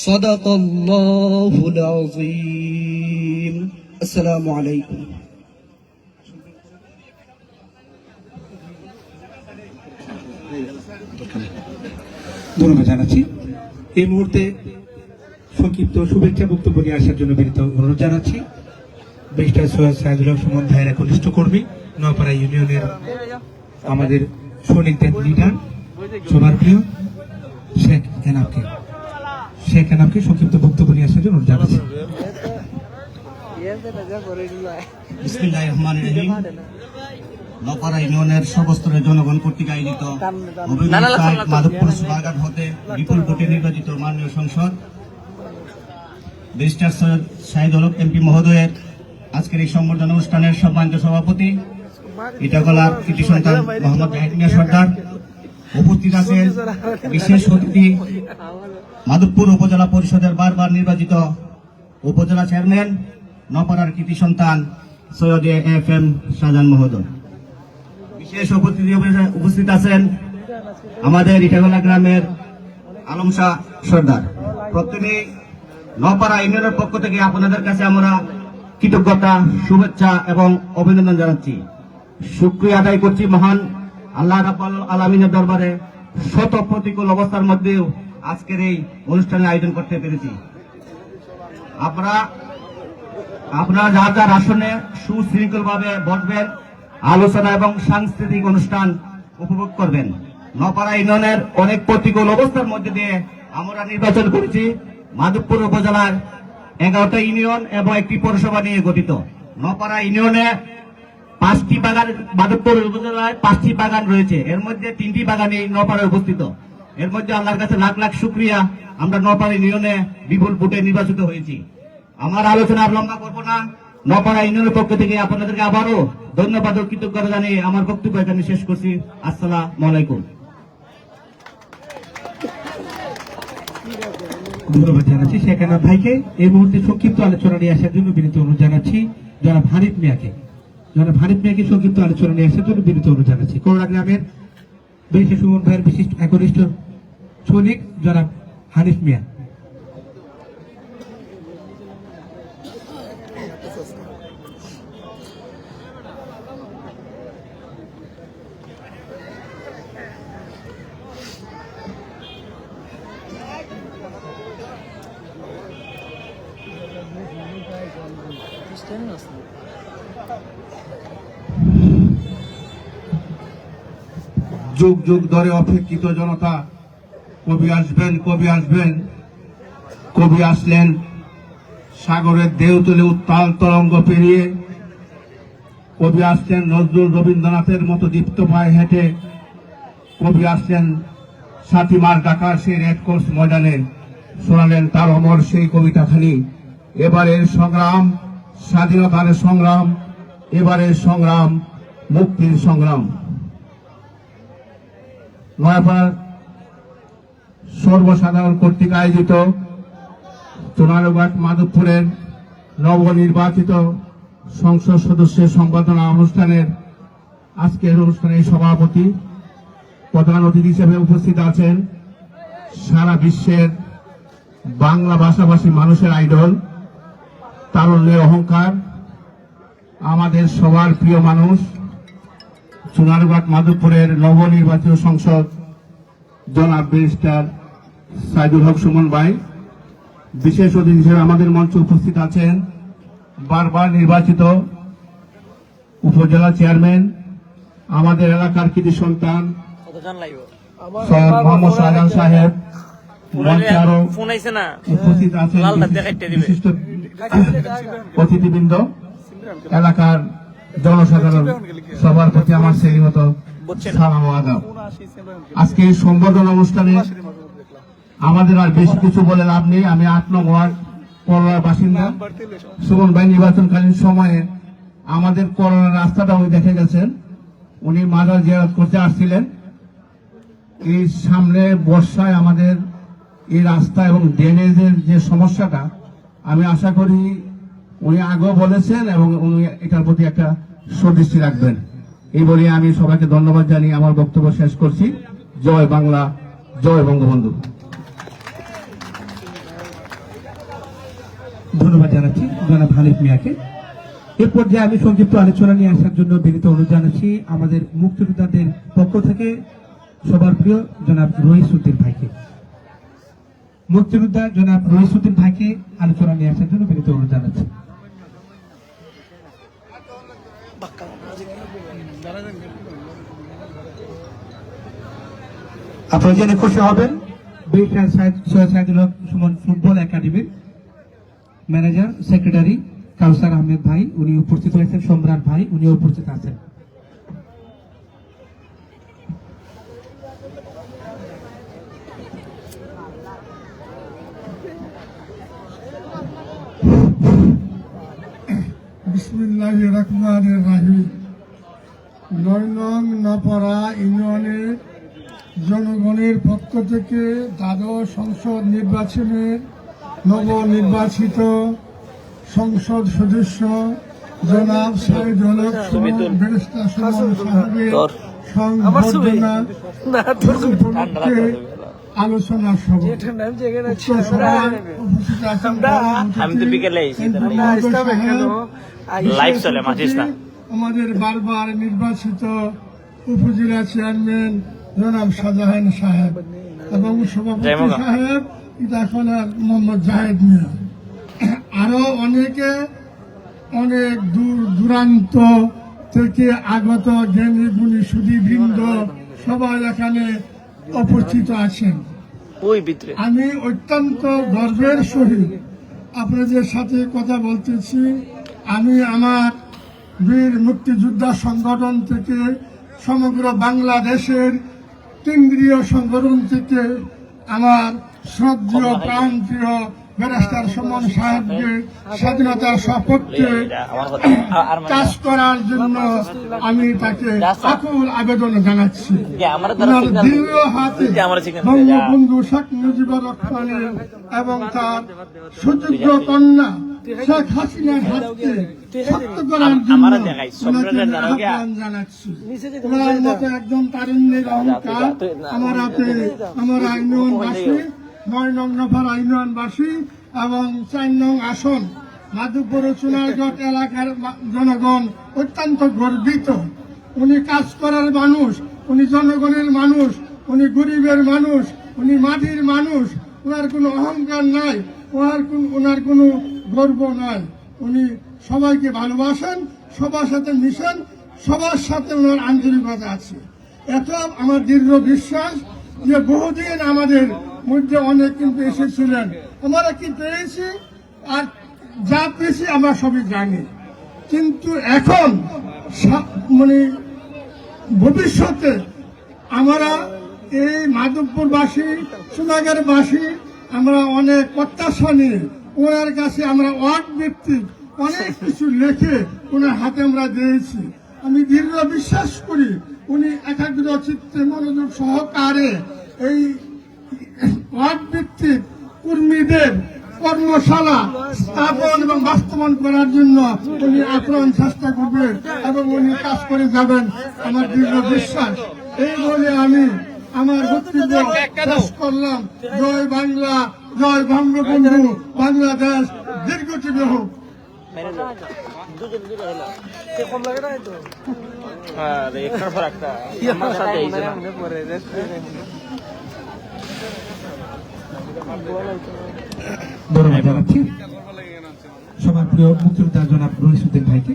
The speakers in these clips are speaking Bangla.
صدق الله العظيم السلام عليكم ধন্যবাদ জানাচ্ছি এই মুহূর্তে সংক্ষিপ্ত শুভেচ্ছা বক্তব্য নিয়ে আসার জন্য বিনীত অনুরোধ জানাচ্ছি ব্যারিস্টার সৈয়দ সাইদুল হক সুমন ভাইয়ের একনিষ্ঠ কর্মী নয়াপাড়া ইউনিয়নের আমাদের সৈনিকদের লিডার সবার প্রিয় শেখ এনাবকে শেখ এনাবকে সংক্ষিপ্ত বক্তব্য নিয়ে আসার জন্য জানাচ্ছি। জনগণ আয়োজিত বিপুল সংসদ। সৈয়দ এমপি মহোদয়ের আজকের এই সম্বর্ধনা অনুষ্ঠানের সম্মানিত সভাপতি, ইটাগলার কৃতি সন্তান মোহাম্মদ সর্দার। উপস্থিত আছেন বিশেষ অতিথি মাধবপুর উপজেলা পরিষদের বারবার নির্বাচিত উপজেলা চেয়ারম্যান নপাড়ার কৃতি সন্তান সৈয়দ এফ এম শাহজাহান মহোদয়। বিশেষ উপস্থিতি উপস্থিত আছেন আমাদের ইটাগোলা গ্রামের আলম শাহ সর্দার। প্রথমে নপাড়া ইউনিয়নের পক্ষ থেকে আপনাদের কাছে আমরা কৃতজ্ঞতা শুভেচ্ছা এবং অভিনন্দন জানাচ্ছি। শুক্রিয়া আদায় করছি মহান আল্লাহ রাব্বুল আলমিনের দরবারে শত প্রতিকূল অবস্থার মধ্যেও আজকের এই অনুষ্ঠানের আয়োজন করতে পেরেছি। আমরা আপনারা যার যার আসনে সুশৃঙ্খল ভাবে বসবেন, আলোচনা এবং সাংস্কৃতিক অনুষ্ঠান উপভোগ করবেন। নপাড়া ইউনিয়নের অনেক প্রতিকূল অবস্থার মধ্যে দিয়ে আমরা নির্বাচন করেছি। মাধবপুর উপজেলার এগারোটা ইউনিয়ন এবং একটি পৌরসভা নিয়ে গঠিত। নপাড়া ইউনিয়নে পাঁচটি বাগান মাধবপুর উপজেলায় পাঁচটি বাগান রয়েছে। এর মধ্যে তিনটি বাগানে নপাড়ায় উপস্থিত। এর মধ্যে আল্লাহর কাছে লাখ লাখ শুক্রিয়া। আমরা নপাড়া ইউনিয়নে বিপুল ভোটে নির্বাচিত হয়েছি। আমার আলোচনা আর লম্বা করব না। নপাড়া ইউনিয়নের পক্ষ থেকে আপনাদেরকে আবারও ধন্যবাদ ও কৃতজ্ঞতা জানিয়ে আমার বক্তব্য এখানে শেষ করছি। আসসালাম আলাইকুম। ধন্যবাদ জানাচ্ছি শেখ ভাইকে। এই মুহূর্তে সংক্ষিপ্ত আলোচনা নিয়ে আসার জন্য বিনীত অনুরোধ জানাচ্ছি। জনাব হানিফ মিয়াকে। জনাব ভারত মিয়াকে সংক্ষিপ্ত আলোচনা নিয়ে আসার তাদের বিরুদ্ধে অনুরোধ জানাচ্ছি। করোনা গ্রামের বিশেষ সুমন ভাইয়ের বিশিষ্ট একনিষ্ঠ সৈনিক যারা হানিফ মিয়া। যুগ যুগ ধরে অপেক্ষিত জনতা, কবি আসবেন কবি আসবেন, কবি আসলেন সাগরের তুলে উত্তাল তরঙ্গ পেরিয়ে, কবি আসলেন নজরুল রবীন্দ্রনাথের মতো দীপ্ত পায়ে হেঁটে, কবি আসলেন সাথীমার ডাকার সেই রেড কোর্স ময়দানে শোনালেন তার অমর সেই কবিতাখানি। এবারের সংগ্রাম, স্বাধীনতার সংগ্রাম, এবারের সংগ্রাম, মুক্তির সংগ্রাম। সর্বসাধারণ কর্তৃক আয়োজিত চোনারঘাট মাধবপুরের নবনির্বাচিত সংসদ সদস্যের সম্বর্ধনা অনুষ্ঠানের আজকের অনুষ্ঠানের সভাপতি প্রধান অতিথি হিসেবে উপস্থিত আছেন সারা বিশ্বের বাংলা ভাষাভাষী মানুষের আইডল, তারল্যের অহংকার, আমাদের সবার প্রিয় মানুষ চুনারঘাট মাধবপুরের নবনির্বাচিত সংসদ জনাব ব্যারিস্টার সাইদুল হক সুমন ভাই। বিশেষ অতিথি হিসেবে আমাদের মঞ্চে উপস্থিত আছেন বারবার নির্বাচিত উপজেলা চেয়ারম্যান আমাদের এলাকার কৃতি সন্তান সৈয়দ মোহাম্মদ শাহজাহান সাহেব মঞ্চে আরও উপস্থিত আছেন। বিশিষ্ট অতিথিবৃন্দ এলাকার জনসাধারণ সবার প্রতি আমার সেই মতো সালাম আদাব। আজকে এই সম্বোধন অনুষ্ঠানে আমাদের আর বেশি কিছু বলে লাভ নেই। আমি আট নং ওয়ার্ড করলার বাসিন্দা। সুমন ভাই নির্বাচনকালীন সময়ে আমাদের করোনার রাস্তাটা উনি দেখে গেছেন। উনি মাদার জিয়ারত করতে আসছিলেন। এই সামনে বর্ষায় আমাদের এই রাস্তা এবং ড্রেনেজের যে সমস্যাটা আমি আশা করি উনি আগেও বলেছেন এবং উনি এটার প্রতি একটা সদৃষ্টি রাখবেন। এই বলে আমি সবাইকে ধন্যবাদ জানিয়ে আমার বক্তব্য শেষ করছি। জয় বাংলা, জয় বঙ্গবন্ধু। ধন্যবাদ জানাচ্ছি জনাব হানিফ মিয়াকে। এরপর যে আমি সংক্ষিপ্ত আলোচনা নিয়ে আসার জন্য বিনীত অনুরোধ জানাচ্ছি আমাদের মুক্তিযোদ্ধাদের পক্ষ থেকে সবার প্রিয় জনাব রহিসুদ্দিন ভাইকে। মুক্তিযোদ্ধা জনাব রহিসুদ্দিন ভাইকে আলোচনা নিয়ে আসার জন্য বিনীত অনুরোধ জানাচ্ছি। আপনারা জেনে খুশি হবেন সুমন ফুটবল একাডেমির ম্যানেজার, সেক্রেটারি কাউসার আহমেদ ভাই, উনি উপস্থিত হয়েছেন, সম্রাট ভাই উনি উপস্থিত আছেন। বিসমিল্লাহ রহমান রাহিম। নয় নং নপাড়া ইউনিয়নের জনগণের পক্ষ থেকে দ্বাদশ সংসদ নির্বাচনের নবনির্বাচিত সংসদ সদস্য জনাব সাইদ হলক সাহেবের সংবর্ধনা আলোচনা সভা। উক্ত সভায় উপস্থিত আছেন আমি তো বিকেলে লাইভ চলে, মাতিস না। আমাদের বারবার নির্বাচিত উপজেলা চেয়ারম্যান জনাব শাহজাহান সাহেব এবং সভাপতি সাহেব এখন মোহাম্মদ জাহেদ মিয়া। আরও অনেকে অনেক দূর দূরান্ত থেকে আগত জ্ঞানী গুণী সুদীবৃন্দ সবাই এখানে উপস্থিত আছেন। ওই ভিতরে। আমি অত্যন্ত গর্বের সহিত আপনাদের সাথে কথা বলতেছি। আমি আমার বীর মুক্তিযোদ্ধা সংগঠন থেকে সমগ্র বাংলাদেশের কেন্দ্রীয় সংগঠন থেকে আমার শ্রদ্ধীয় প্রান্তীয় ব্যারিস্টার সুমন সাহেবকে স্বাধীনতার সপক্ষে কাজ করার জন্য আমি তাকে আকুল আবেদন জানাচ্ছি দৃঢ় হাতে। বঙ্গবন্ধু শেখ মুজিবুর রহমানের এবং তার সুযোগ্য কন্যা শেখ হাসিনার হাতকে শক্ত করার জন্য। আহ্বান জানাচ্ছি ওনার মতো একজন তারুণ্যের অহংকার আমার হাতে আমার আইনবাসী নয় নং নফার আইনবাসী এবং চার নং আসন, মাধবপুর চুনারগড় এলাকার জনগণ অত্যন্ত গর্বিত। উনি কাজ করার মানুষ, উনি জনগণের মানুষ, উনি গরিবের মানুষ, উনি মাটির মানুষ ওনার কোনো অহংকার নাই ওনার কোন ওনার কোনো গর্ব নাই। উনি সবাইকে ভালোবাসেন, সবার সাথে মিশেন, সবার সাথে ওনার আন্তরিকতা আছে। এত আমার দৃঢ় বিশ্বাস যে বহুদিন আমাদের মধ্যে অনেক কিন্তু এসেছিলেন। আমরা কি পেয়েছি আর যা পেয়েছি আমরা সবই জানি। কিন্তু এখন মানে ভবিষ্যতে আমরা এই মাধবপুরবাসী, সোনাগারবাসী, আমরা অনেক প্রত্যাশা নিয়ে ওনার কাছে আমরা ওয়ার্ড ভিত্তিক অনেক কিছু লিখে ওনার হাতে আমরা দিয়েছি। আমি দীর্ঘ বিশ্বাস করি উনি একাগ্র চিত্তে মনোযোগ সহকারে এই ওয়ার্ড কর্মীদের কর্মশালা স্থাপন এবং বাস্তবায়ন করার জন্য উনি আপ্রাণ চেষ্টা করবেন এবং উনি কাজ করে যাবেন। আমার দৃঢ় বিশ্বাস, এই বলে আমি আমার বক্তব্য শেষ করলাম। জয় বাংলা, জয় বঙ্গবন্ধু, বাংলাদেশ, দীর্ঘজীবী হোক। সবার প্রিয় মুক্তিযোদ্ধা জনাব রহিসুদ্দিন ভাইকে।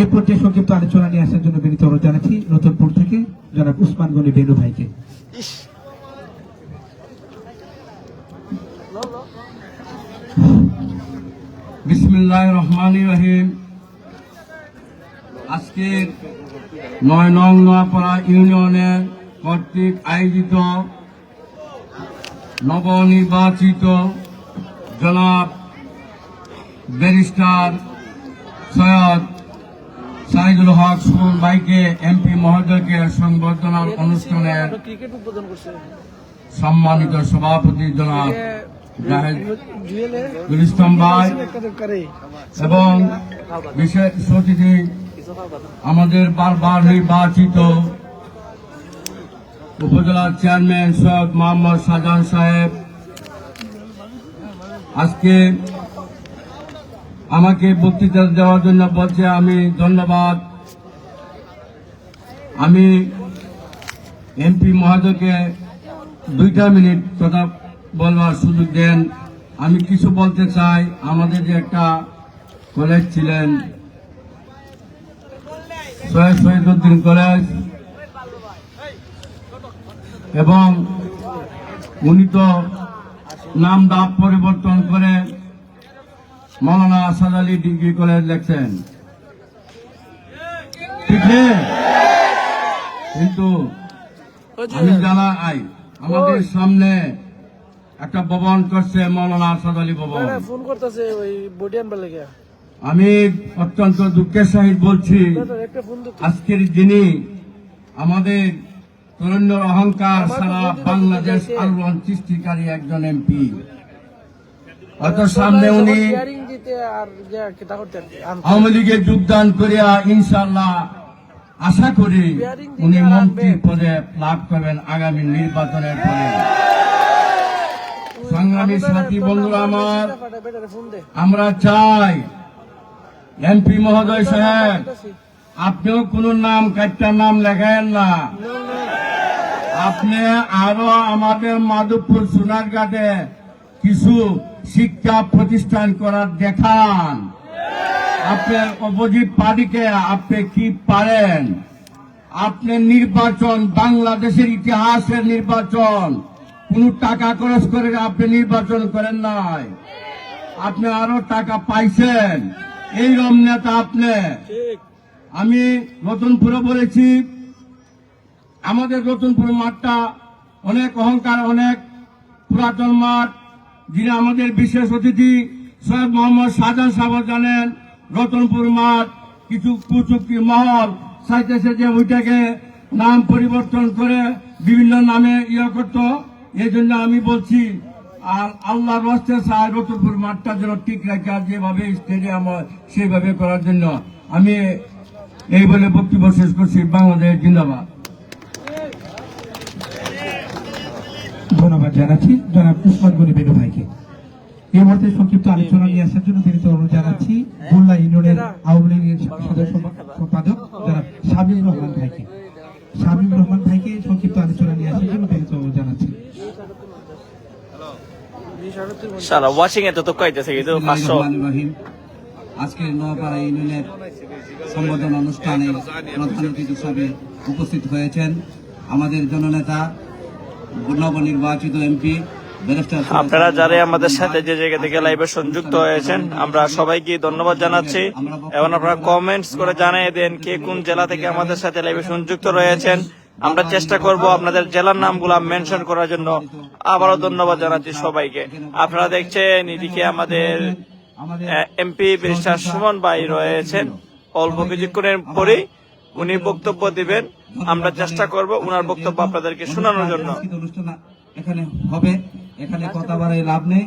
এরপর যে সংক্ষিপ্ত আলোচনা নিয়ে আসার জন্য বিনীত অনুরোধ জানাচ্ছি নতুনপুর থেকে জনাব উসমান গনি বেনু ভাইকে। বিসমিল্লাহ রহমান রহিম। আজকের নয় নং নোয়াপাড়া ইউনিয়নের কর্তৃক আয়োজিত নবনির্বাচিত জনাব ব্যারিস্টার সৈয়দ সাইদুল হক সুমন ভাইকে এমপি মহোদয়কে সংবর্ধনা অনুষ্ঠানের সম্মানিত সভাপতি জনাব ভাই এবং বিশেষ অতিথি আমাদের বারবার নির্বাচিত উপজেলার চেয়ারম্যান সৈয়দ মোহাম্মদ শাহজাহান সাহেব, আজকে আমাকে বক্তৃতা দেওয়ার জন্য বলছে, আমি ধন্যবাদ। আমি এমপি মহোদয়কে দুইটা মিনিট কথা বলবার সুযোগ দেন। আমি কিছু বলতে চাই। আমাদের যে একটা কলেজ ছিলেন সৈয়দ শহীদুদ্দিন কলেজ এবং উনি তো নাম ডাক পরিবর্তন করে মৌলানা আসাদ আলী ডিগ্রি কলেজ লেখছেন। ঠিক কিন্তু আমি জানা আই আমাদের সামনে একটা ভবন করছে মৌলানা আসাদ আলী ভবন। ফোন করতেছে ওই আমি অত্যন্ত দুঃখের সহিত বলছি, আজকের দিনে আমাদের তরুণের অহংকার সারা বাংলাদেশ আলোড়ন সৃষ্টিকারী একজন এমপি অত সামনে উনি। আওয়ামী লীগে যোগদান করিয়া ইনশাল্লাহ আশা করি উনি মন্ত্রী পদে লাভ করবেন আগামী নির্বাচনের পরে সংগ্রামী সাথী বন্ধুরা আমার, আমরা চাই এমপি মহোদয় সাহেব, আপনিও কোন নাম কাটটা নাম লেখায়েন না। আপনি আরও আমাদের মাধবপুর সোনারঘাটে কিছু শিক্ষা প্রতিষ্ঠান করার দেখান। আপনার অপোজিট পার্টিকে আপনি কি পারেন? আপনি নির্বাচন, বাংলাদেশের ইতিহাসের নির্বাচন, কোন টাকা খরচ করে আপনি নির্বাচন করেন নাই। আপনি আরও টাকা পাইছেন। এই রম নেতা আপনি আমি রতনপুরে বলেছি আমাদের রতনপুর মাঠটা অনেক অহংকার অনেক পুরাতন মাঠ। যিনি আমাদের বিশেষ অতিথি সৈয়দ মোহাম্মদ শাহজাহান সাহেব জানেন রতনপুর মাঠ কিছু কুচুক্তি মহল চাইতেছে যে ওইটাকে নাম পরিবর্তন করে বিভিন্ন নামে ইয়ে করত। এই জন্য আমি বলছি আর আল্লাহর রস্তে চাই রতনপুর মাঠটা যেন ঠিক রাখে আর যেভাবে স্টেডিয়াম সেইভাবে করার জন্য আমি এই বলে বক্তব্য শেষ করছি। বাংলাদেশ জিন্দাবাদ। ধন্যবাদ জানাচ্ছি। জনাব উসমান গনি ভাইকে। এই মুহূর্তে সংক্ষিপ্ত আলোচনা নিয়ে আসার জন্য অনুরোধ জানাচ্ছি। বুল্লা ইউনিয়নের আওয়ামী লীগের সদস্য সম্পাদক জনাব শামীম রহমান ভাইকে। শামীম রহমান ভাইকে সংক্ষিপ্ত আলোচনা নিয়ে আসার জন্য বিনীত অনুরোধ জানাচ্ছি সারা ওয়াশিং এ তো তো কইতেছে কিন্তু পাঁচশো। রহমানির রহিম। আজকের নোয়াপাড়া ইউনিয়নের সম্বোধন অনুষ্ঠানে প্রধান অতিথি হিসাবে উপস্থিত হয়েছেন আমাদের জননেতা নবনির্বাচিত এমপি আপনারা যারা আমাদের সাথে যে জায়গা থেকে লাইভে সংযুক্ত হয়েছেন আমরা সবাইকে ধন্যবাদ জানাচ্ছি। এবং আপনারা কমেন্টস করে জানিয়ে দেন কে কোন জেলা থেকে আমাদের সাথে লাইভে সংযুক্ত রয়েছেন। আমরা চেষ্টা করব আপনাদের জেলার নামগুলো মেনশন করার জন্য। আবারও ধন্যবাদ জানাচ্ছি সবাইকে। আপনারা দেখছেন, এদিকে আমাদের এমপি ব্যারিস্টার সুমন ভাই রয়েছেন। অল্প কিছুক্ষণের পরেই উনি বক্তব্য দিবেন। আমরা চেষ্টা করব উনার বক্তব্য আপনাদেরকে শোনানোর জন্য। এখানে হবে। এখানে কথা বাড়াই লাভ নেই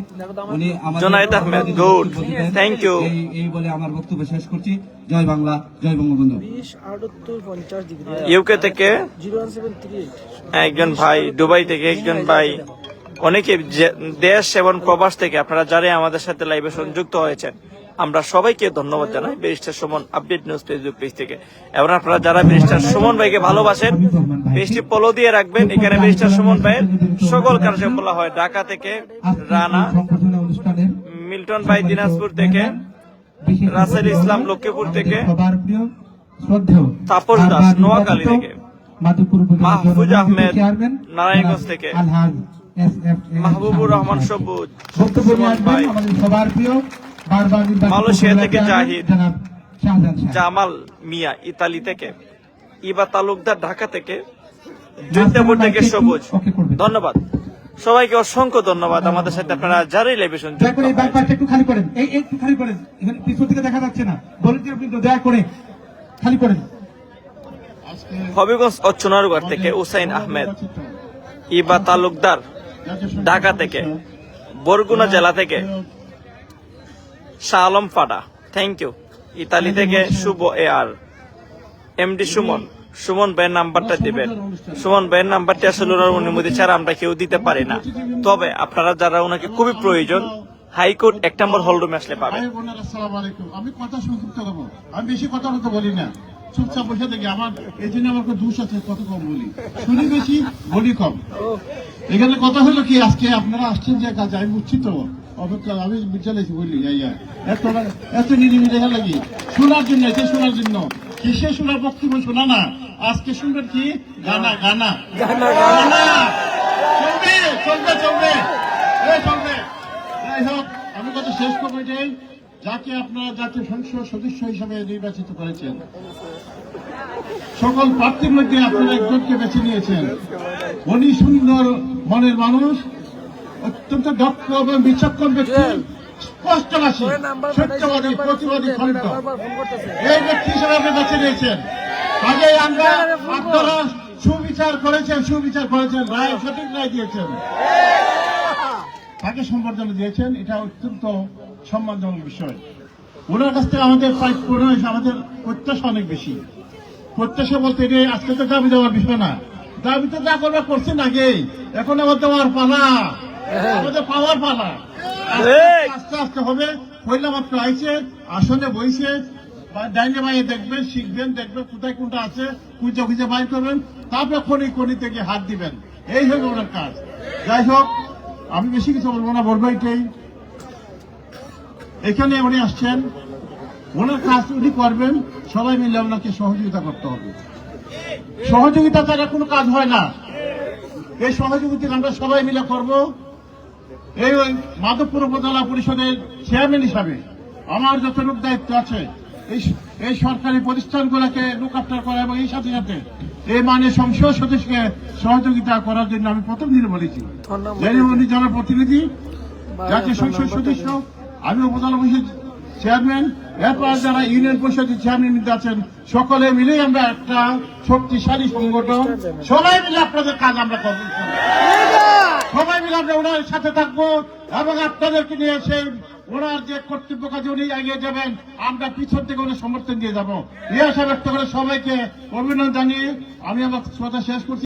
উনি আহমেদ, good. Thank you. এই- বলে আমার বক্তব্য শেষ করছি জয় বাংলা জয় বঙ্গবন্ধু ইউকে থেকে একজন ভাই দুবাই থেকে একজন ভাই অনেকে দেশ এবং প্রবাস থেকে আপনারা যারাই আমাদের সাথে লাইভে সংযুক্ত হয়েছেন আমরা সবাইকে ধন্যবাদ জানাই barrister Suman update news Facebook page থেকে। এবং আপনারা যারা ব্যারিস্টার সুমন ভাইকে ভালোবাসেন পেজটি ফলো দিয়ে রাখবেন। এখানে ব্যারিস্টার সুমন ভাইয়ের সকল কার্যক্রম বলা হয় ঢাকা থেকে রানা মিল্টন ভাই দিনাজপুর থেকে রাসেল ইসলাম লক্ষ্মীপুর থেকে, তাপস দাস, নোয়াখালী থেকে, মাহফুজ আহমেদ, নারায়ণগঞ্জ থেকে, মাহবুবুর রহমান সবুজ বক্তব্য আমাদের সবার প্রিয় মালয়েশিয়া থেকে জাহিদ। জামাল মিয়া ইতালি থেকে। ইবা তালুকদার ঢাকা থেকে। জৈন্তাপুর থেকে সবুজ। ধন্যবাদ। সবাইকে অসংখ্য ধন্যবাদ। আমাদের সাথে আপনারা যারাই এই একটু খালি করেন। এই একটু খালি করেন। এখানে পিছন থেকে দেখা যাচ্ছে না। ভলেন্টিয়ার কিন্তু দয়া করে খালি করেন। হবিগঞ্জ ও থেকে উসাইন আহমেদ। ইবা তালুকদার ঢাকা থেকে। বরগুনা জেলা থেকে শাহ আলম ফাটা। থ্যাংক ইউ ইতালি থেকে Shubho A R. MD Suman. Suman ভাইয়ের নাম্বারটা দিবেন। সুমন ভাইয়ের নাম্বারটি আসলে ওনার অনুমতি ছাড়া আমরা কেউ দিতে পারি না। তবে আপনারা যারা ওনাকে খুবই প্রয়োজন হাইকোর্ট এক নম্বর হলরুমে আসলে পাবেন। আমি কথা সংক্ষিপ্ত করব। আমি বেশি কথা বলতে বলি না। চুপচাপ বসে দেখি আমার এই জন্য আমার কোনো দোষ আছে কত কম বলি। শুনি বেশি বলি কম। এখানে কথা হলো কি? আজকে আপনারা আসছেন যে কাজে? আমি বুঝছি তো। অপেক্ষা আমি বিচারেছি বলি ইয়া এত এত নিরিমিলে হ্যাঁ লাগি। শোনার জন্য এটা শোনার জন্য। কিসে শোনার বক্তব্য শোনা না। আজকে শুনবেন কি? গানা গানা। গানা চলবে চলবে চলবে। চলবে। যাই হোক আমি কথা শেষ করব এটাই যাকে আপনারা জাতীয় সংসদ সদস্য হিসাবে নির্বাচিত করেছেন। সকল প্রার্থীর মধ্যে আপনারা একজনকে বেছে নিয়েছেন। উনি সুন্দর মনের মানুষ। অত্যন্ত দক্ষ এবং বিচক্ষণ ব্যক্তি স্পষ্টবাসী সত্যবাদী প্রতিবাদী এই ব্যক্তি হিসেবে আপনি বেছে নিয়েছেন। আগে আমরা আপনারা সুবিচার করেছেন সুবিচার করেছেন রায় সঠিক রায় দিয়েছেন। তাকে সম্বর্ধনা দিয়েছেন এটা অত্যন্ত সম্মানজনক বিষয়। ওনার কাছ থেকে আমাদের প্রাপ্য নয়, আমাদের প্রত্যাশা অনেক বেশি। প্রত্যাশা বলতে এটা আজকে তো দাবি দেওয়ার বিষয় না। দাবি তো যা করবে করছেন আগে এখন আমার দেওয়ার পালা। আমাদের পাওয়ার পালা। আস্তে- আস্তে হবে। আসনে ডাইনে বাইরে দেখবেন শিখবেন দেখবেন কোথায় কোনটা আছে খুঁজে খুঁজে বাইর করবেন। তারপরে খনি খনি থেকে হাত দিবেন। এই হবে ওনার কাজ। যাই হোক আমি বেশি কিছু বলব না বলব এটাই। এখানে উনি আসছেন। ওনার কাজ উনি করবেন। সবাই মিলে ওনাকে সহযোগিতা করতে হবে। সহযোগিতা ছাড়া কোনো কাজ হয় না। এই সহযোগিতা আমরা সবাই মিলে করব। এই মাধবপুর উপজেলা পরিষদের চেয়ারম্যান হিসাবে আমার যতটুকু দায়িত্ব আছে এই এই সরকারি প্রতিষ্ঠানগুলোকে লুক আফটার করা এবং এই সাথে সাথে এই মানে সংসদ সদস্যকে সহযোগিতা করার জন্য আমি প্রথম দিন বলেছি। উনি জনপ্রতিনিধি জাতীয় সংসদ সদস্য আমি উপজেলা পরিষদ চেয়ারম্যান এরপর যারা ইউনিয়ন পরিষদের চেয়ারম্যান আছেন সকলে মিলেই আমরা একটা শক্তিশালী সংগঠন সবাই মিলে আপনাদের কাজ আমরা করব। আমরা ওনার সাথে থাকব এবং আপনাদেরকে নিয়ে এসে ওনার যে কর্তৃপক্ষ কাজে উনি এগিয়ে যাবেন, আমরা পিছন থেকে উনি সমর্থন দিয়ে যাব। এই আশা ব্যক্ত করে সবাইকে অভিনন্দন জানিয়ে আমি আমার কথা শেষ করছি।